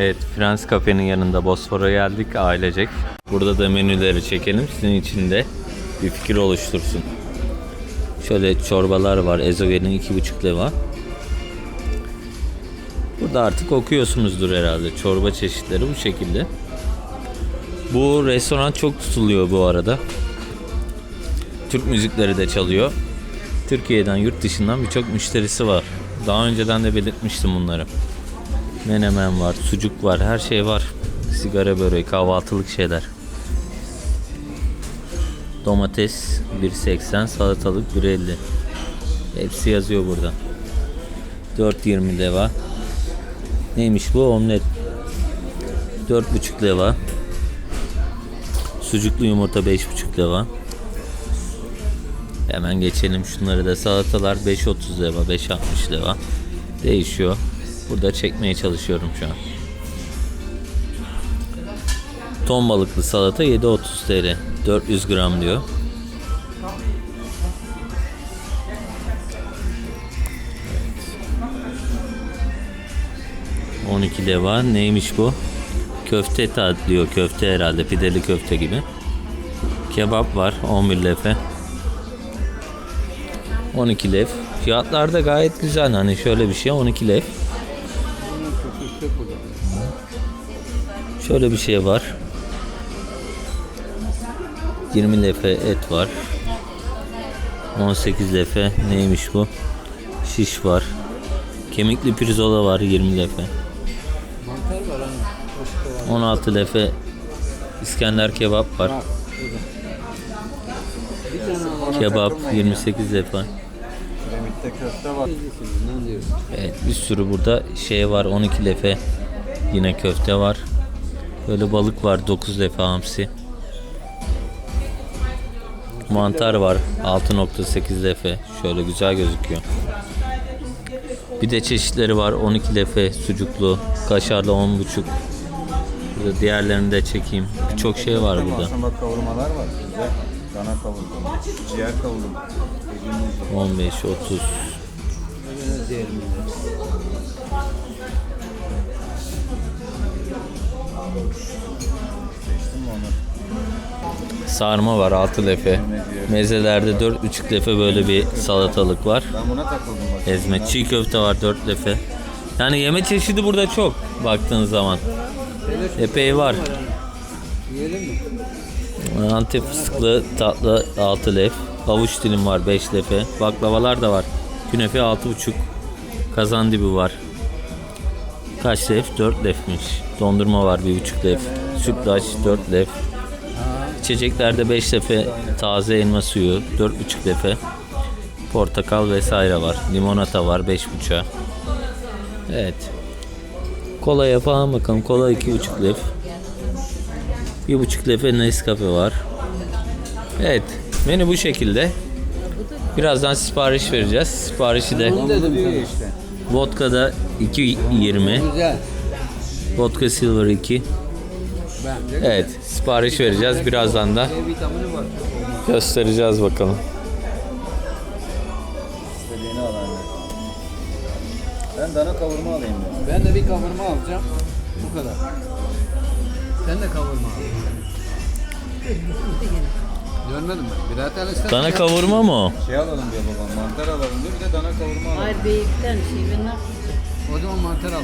Evet, Frans Kafe'nin yanında Bosfor'a geldik ailecek. Burada da menüleri çekelim. Sizin için de bir fikir oluştursun. Şöyle çorbalar var. Ezogelin 2,5 leva. Burada artık okuyorsunuzdur herhalde. Çorba çeşitleri bu şekilde. Bu restoran çok tutuluyor bu arada. Türk müzikleri de çalıyor. Türkiye'den, yurt dışından birçok müşterisi var. Daha önceden de belirtmiştim bunları. Menemen var, sucuk var, her şey var. Sigara böreği, kahvaltılık şeyler. Domates 1.80, salatalık 1.50. Hepsi yazıyor burada. 4.20 leva. Neymiş bu? Omlet. 4.5 leva. Sucuklu yumurta 5.5 leva. Hemen geçelim şunları da salatalar 5.30 leva 5.60 leva değişiyor. Burada çekmeye çalışıyorum şu an. Ton balıklı salata 7.30 TL 400 gram diyor. Evet. 12 leva neymiş bu? Köfte tat diyor köfte herhalde pideli köfte gibi. Kebap var 11 lefe. 12 lev. Fiyatlar da gayet güzel. Hani şöyle bir şey 12 lev. Şöyle bir şey var. 20 lefe et var. 18 lefe neymiş bu? Şiş var. Kemikli pirzola var 20 lefe. 16 lefe İskender kebap var. Kebap 28 lefe. Evet bir sürü burada şey var 12 lefe yine köfte var. Böyle balık var 9 lefe hamsi. Mantar var 6.8 lefe. Şöyle güzel gözüküyor. Bir de çeşitleri var 12 lefe sucuklu, kaşarlı 10.5. Burada diğerlerini de çekeyim. Çok şey var burada. Aslında bak kavurmalar var. Güzel. Dana kavurma. Ciğer kavurma. Dediğimiz 15 30 Sarma var 6 lefe. Mezelerde 4.5 lefe böyle bir salatalık var. Ben buna takıldım bak. Ezme, çiğ köfte var 4 lefe. Yani yeme çeşidi burada çok baktığın zaman. Epey var. Antep fıstıklı tatlı 6 lef. Havuç dilim var 5 lefe. Baklavalar da var. Künefe 6,5. Kazan dibi var. Kaç lef? 4 lefmiş. Dondurma var 1,5 lef. Sütlaç 4 lef. İçeceklerde 5 lefe taze elma suyu, 4,5 lefe. Portakal vesaire var. Limonata var 5,5'a. Evet. Kolaya falan bakalım. Kola 2,5 lef. 1,5 lefe Nescafe var. Evet. Menü bu şekilde. Birazdan sipariş vereceğiz. Siparişi de işte. vodka'da 2.20. Güzel. Vodka Silver 2. Evet. Sipariş vereceğiz. Birazdan da göstereceğiz bakalım. İstediğini al anne. Ben dana kavurma alayım diyorum. Ben de bir kavurma alacağım. Bu kadar. Sen de kavurma al. Görmedim ben. Birer tane ister Dana kavurma mı o? Şey alalım diyor babam. Mantar alalım diyor. Bir de dana kavurma alalım. Hayır beylikten şey ben ne? O zaman mantar al.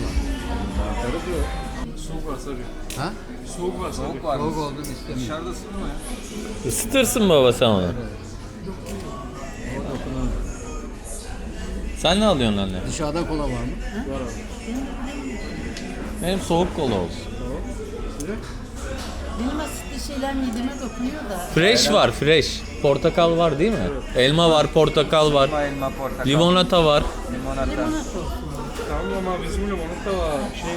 Mantarı diyor. Soğuk var sarı. Ha? Soğuk var sarı. Soğuk var. Soğuk oldu istemiyorum. Dışarıda ısınma ya. Isıtırsın baba sen onu. Sen ne alıyorsun anne? Dışarıda kola var mı? Benim soğuk kola olsun. Benim asitli şeyler mideme dokunuyor da. Fresh var, fresh. Portakal var değil mi? Elma var, portakal var. Elma, elma, portakal. Limonata var. Limonata. Limonata. Tamam ama bizim limonata var. Şey.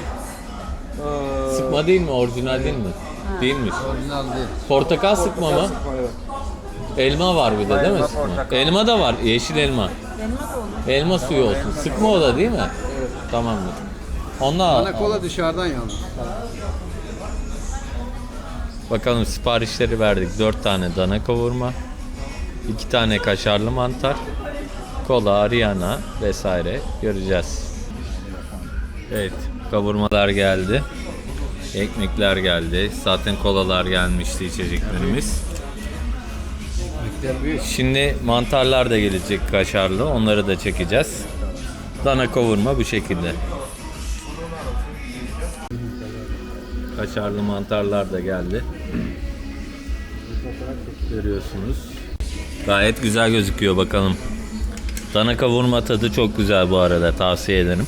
Eee. Sıkma değil mi? Orijinal değil mi? Değilmiş. Orijinal değil. Portakal sıkma mı? Evet. Elma var bir de değil mi? Elma, Sıkma. portakal. Elma da var, yeşil elma. Elma da olur. Elma suyu olsun. Sıkma o da değil mi? Evet. Tamamdır. Onunla Bana kola dışarıdan yalnız. bakalım siparişleri verdik. 4 tane dana kavurma, 2 tane kaşarlı mantar, kola, Ariana vesaire göreceğiz. Evet, kavurmalar geldi. Ekmekler geldi. Zaten kolalar gelmişti içeceklerimiz. Şimdi mantarlar da gelecek kaşarlı. Onları da çekeceğiz. Dana kavurma bu şekilde. Kaşarlı mantarlar da geldi. Görüyorsunuz. Gayet güzel gözüküyor bakalım. Dana kavurma tadı çok güzel bu arada tavsiye ederim.